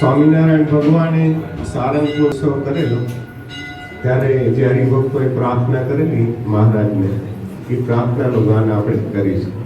સ્વામિનારાયણ ભગવાને સારંગપુર ઉત્સવ કરેલો, ત્યારે જે હરિભક્તોએ પ્રાર્થના કરેલી મહારાજને, એ પ્રાર્થનાનું ગાન આપણે કરીશું.